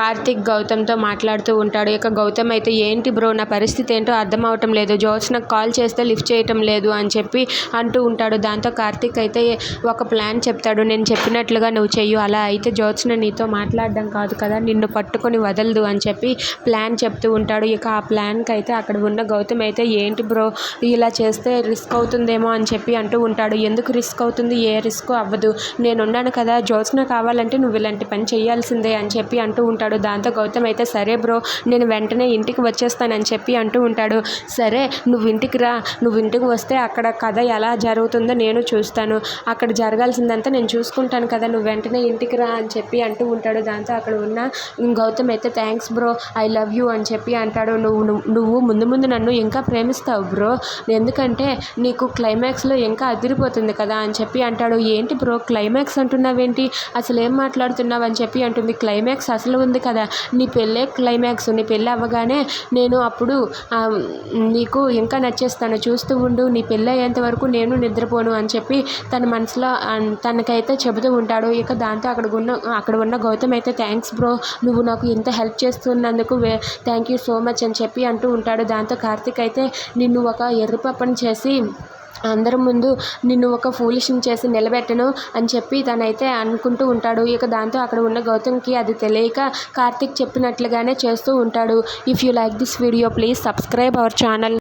కార్తిక్ గౌతమ్తో మాట్లాడుతూ ఉంటాడు. ఇక గౌతమ్ అయితే ఏంటి బ్రో నా పరిస్థితి ఏంటో అర్థం అవటం లేదు. జ్యోత్స్నకు కాల్ చేస్తే లిఫ్ట్ చేయటం లేదు అని చెప్పి అంటూ ఉంటాడు. దాంతో కార్తిక్ అయితే ఒక ప్లాన్ చెప్తాడు. నేను చెప్పినట్లుగా నువ్వు చెయ్యు. అలా అయితే జ్యోత్స్న నీతో మాట్లాడడం కాదు కదా. నిన్ను పట్టుకొని వదలదు అని చెప్పి ప్లాన్ చెప్తూ ఉంటాడు. ఇక ఆ ప్లాన్కి అయితే అక్కడ ఉన్న గౌతమ్ అయితే ఏంటి బ్రో ఇలా చేస్తే రిస్క్ అవుతుందేమో అని చెప్పి అంటూ ఉంటాడు. ఎందుకు రిస్క్ అవుతుంది? ఏ రిస్క్? అవ్వదు. నేనున్నాను కదా. జ్యోత్స్న కావాలంటే నువ్వు ఇలాంటి పని చేయాల్సిందే అని చెప్పి అంటూ ఉంటాడు. దాంతో గౌతమ్ అయితే సరే బ్రో నేను వెంటనే ఇంటికి వచ్చేస్తానని చెప్పి అంటూ ఉంటాడు. సరే నువ్వు ఇంటికి రా. నువ్వు ఇంటికి వస్తే అక్కడ కథ ఎలా జరుగుతుందో నేను చూస్తాను. అక్కడ జరగాల్సిందంతా నేను చూసుకుంటాను కదా. నువ్వు వెంటనే ఇంటికి రా అని చెప్పి అంటూ ఉంటాడు. దాంతో అక్కడ ఉన్న గౌతమ్ అయితే thanks bro I love you అని చెప్పి అంటాడు. నువ్వు నువ్వు- నువ్వు ముందు ముందు నన్ను ఇంకా ప్రేమిస్తావు బ్రో. ఎందుకంటే నీకు క్లైమాక్స్లో ఇంకా అదిరిపోతుంది కదా అని చెప్పి అంటాడు. ఏంటి బ్రో క్లైమాక్స్ అంటున్నావేంటి? అసలు ఏం మాట్లాడుతున్నావు? అని చెప్పి అంటుంది. క్లైమాక్స్ అసలు ఉంటుంది కదా. నీ పెళ్ళే క్లైమాక్స్ నీ పెళ్ళి అవ్వగానే నేను అప్పుడు నీకు ఇంకా నచ్చేస్తాను. చూస్తూ ఉండు నీ పెళ్ళి అయ్యేంత వరకు నేను నిద్రపోను అని చెప్పి తన మనసులో తనకైతే చెబుతూ ఉంటాడు. ఇక దాంతో అక్కడ ఉన్న అక్కడ ఉన్న గౌతమ్ అయితే థ్యాంక్స్ బ్రో నువ్వు నాకు ఇంత హెల్ప్ చేస్తున్నందుకు వే థ్యాంక్ యూ సో మచ్ అని చెప్పి అంటూ ఉంటాడు. దాంతో కార్తీక్ అయితే నిన్ను ఒక ఎర్రపప్పని చేసి అందరి ముందు నిన్ను ఒక ఫూలిష్ని చేసి నిలబెట్టను అని చెప్పి తనైతే అనుకుంటూ ఉంటాడు. ఇక దాంతో అక్కడ ఉన్న గౌతమ్కి అది తెలియక కార్తీక్ చెప్పినట్లుగానే చేస్తూ ఉంటాడు. If you like this video please subscribe our channel